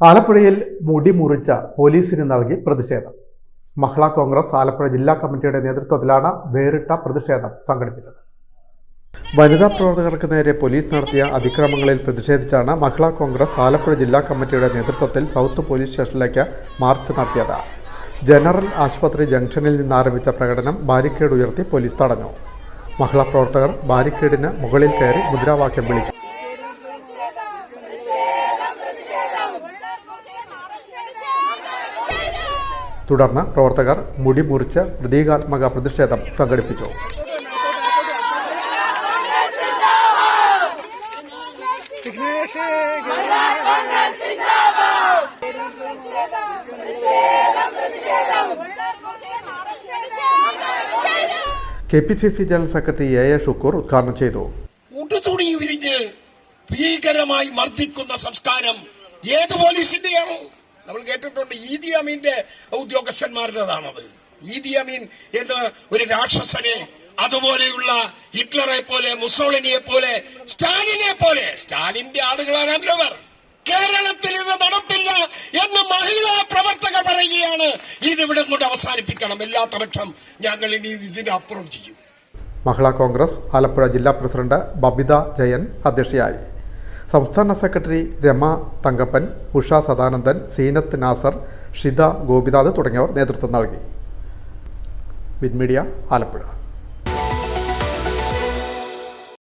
ആലപ്പുഴയിൽ മുടി മുറിച്ച പോലീസിന് നൽകി പ്രതിഷേധം. മഹിള കോൺഗ്രസ് ആലപ്പുഴ ജില്ലാ കമ്മിറ്റിയുടെ നേതൃത്വത്തിലാണ് വേറിട്ട പ്രതിഷേധം സംഘടിപ്പിച്ചത്. വനിതാ പ്രവർത്തകർക്ക് നേരെ പോലീസ് നടത്തിയ അതിക്രമങ്ങളിൽ പ്രതിഷേധിച്ചാണ് മഹിളാ കോൺഗ്രസ് ആലപ്പുഴ ജില്ലാ കമ്മിറ്റിയുടെ നേതൃത്വത്തിൽ സൗത്ത് പോലീസ് സ്റ്റേഷനിലേക്ക് മാർച്ച് നടത്തിയത്. ജനറൽ ആശുപത്രി ജംഗ്ഷനിൽ നിന്ന് ആരംഭിച്ച പ്രകടനം ബാരിക്കേഡ് ഉയർത്തി പോലീസ് തടഞ്ഞു. മഹിളാ പ്രവർത്തകർ ബാരിക്കേഡിന് മുകളിൽ കയറി മുദ്രാവാക്യം വിളിച്ചു തുടർന്ന് പ്രവർത്തകർ മുടി മുറിച്ച് പ്രതീകാത്മക പ്രതിഷേധം സംഘടിപ്പിച്ചു. K P C C general secretary A A Shukoor ഉദ്ഘാടനം ചെയ്തു. ഉടുതുണി വിരിഞ്ഞ് ഭീകരമായി മർദ്ദിക്കുന്ന സംസ്കാരം ഏത് പോലീസിന്റെയാണോ? നമ്മൾ കേട്ടിട്ടുണ്ട് ഈദി അമീന്റെ ഉദ്യോഗസ്ഥന്മാരുടേതാണത്. ഈദി അമീൻ എന്ന ഒരു രാക്ഷസനെ അതുപോലെയുള്ള ഹിറ്റ്ലറെ പോലെ മുസോളിനിയെ പോലെ സ്റ്റാലിനെ പോലെ. സ്റ്റാലിന്റെ ആളുകളാണല്ലോ അവർ കേരളത്തിൽ ഇത് നടപ്പില്ല എന്ന് മഹിളാ പ്രവർത്തകർ പറയുകയാണ്. ഇതിവിടെ കൊണ്ട് അവസാനിപ്പിക്കണം. എല്ലാത്ത പക്ഷം ഞങ്ങൾ ഇനി ഇതിനപ്പുറം ചെയ്യും. മഹിളാ കോൺഗ്രസ് ആലപ്പുഴ ജില്ലാ പ്രസിഡന്റ് ബബിത ജയൻ അധ്യക്ഷയായി. സംസ്ഥാന സെക്രട്ടറി രമ തങ്കപ്പൻ ഉഷ സദാനന്ദൻ സീനത്ത് നാസർ ഷിത ഗോപിനാഥ് തുടങ്ങിയവർ നേതൃത്വം നൽകി. വിൻമീഡിയ ആലപ്പുഴ.